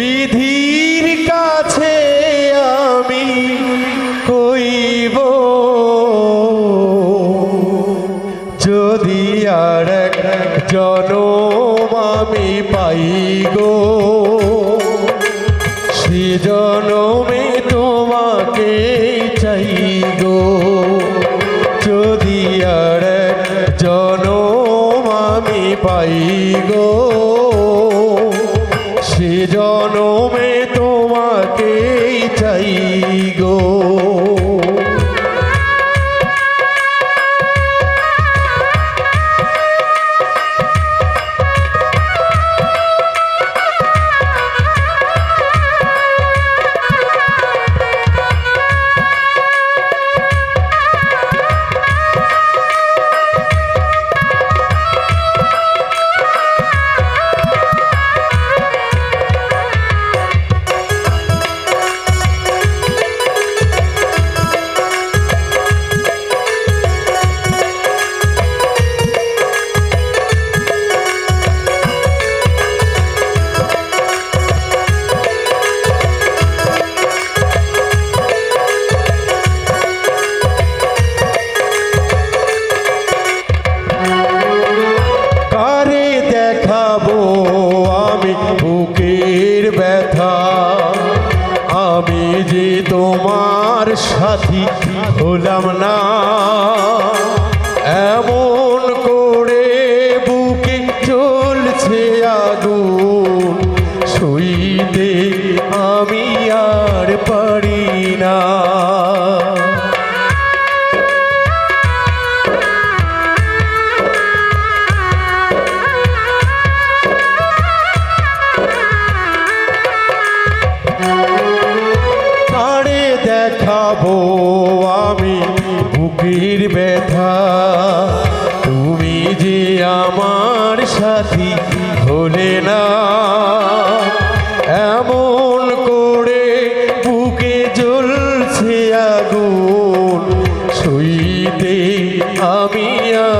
বিধির কাছে আমি কইব, যদি আর এক জনম আমি পাই গো, সে তোমাকে চাই গো। যদি আর এক জনম আমি পাই গো সে জনমে আমি যে তোমার সাথী হলাম না। আমার সাথী হলে না। এমন করে বুকে জ্বলছে আগুন সইতে আমি আর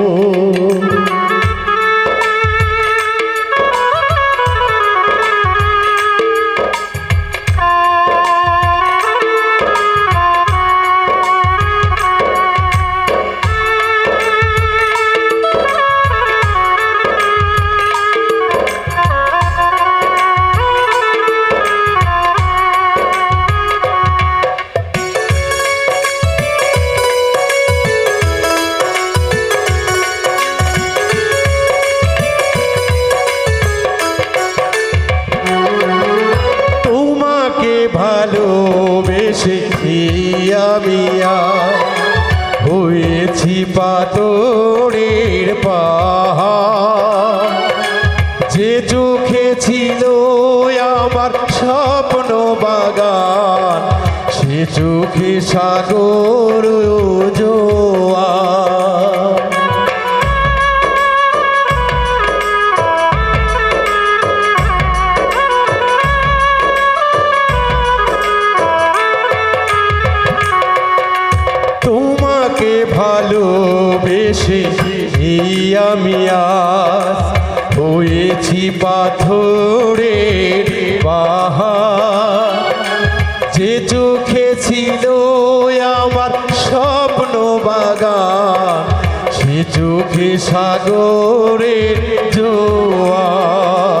ভালোবেসে আমি আর হয়েছি পাতরের পাহাড়। যে চোখে ছিল আমার স্বপ্ন বাগান, সে চোখে সাগর জোয়ার। পাথরের পাহাড়। যে চোখে ছিল আমার স্বপ্ন বাগান সে চোখে সাগরের জোয়ার।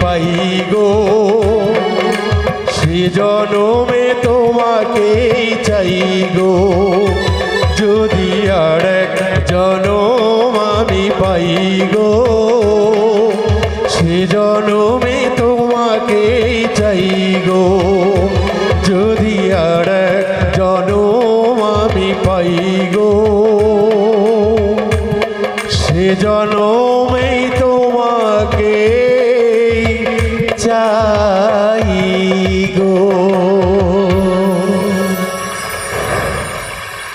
পাই গো। সে তোমাকে চাই গো। যদি আর এক জনম আমি পাই গো সে তোমাকে চাই গো। যদি আর এক জনম আমি পাই গো সে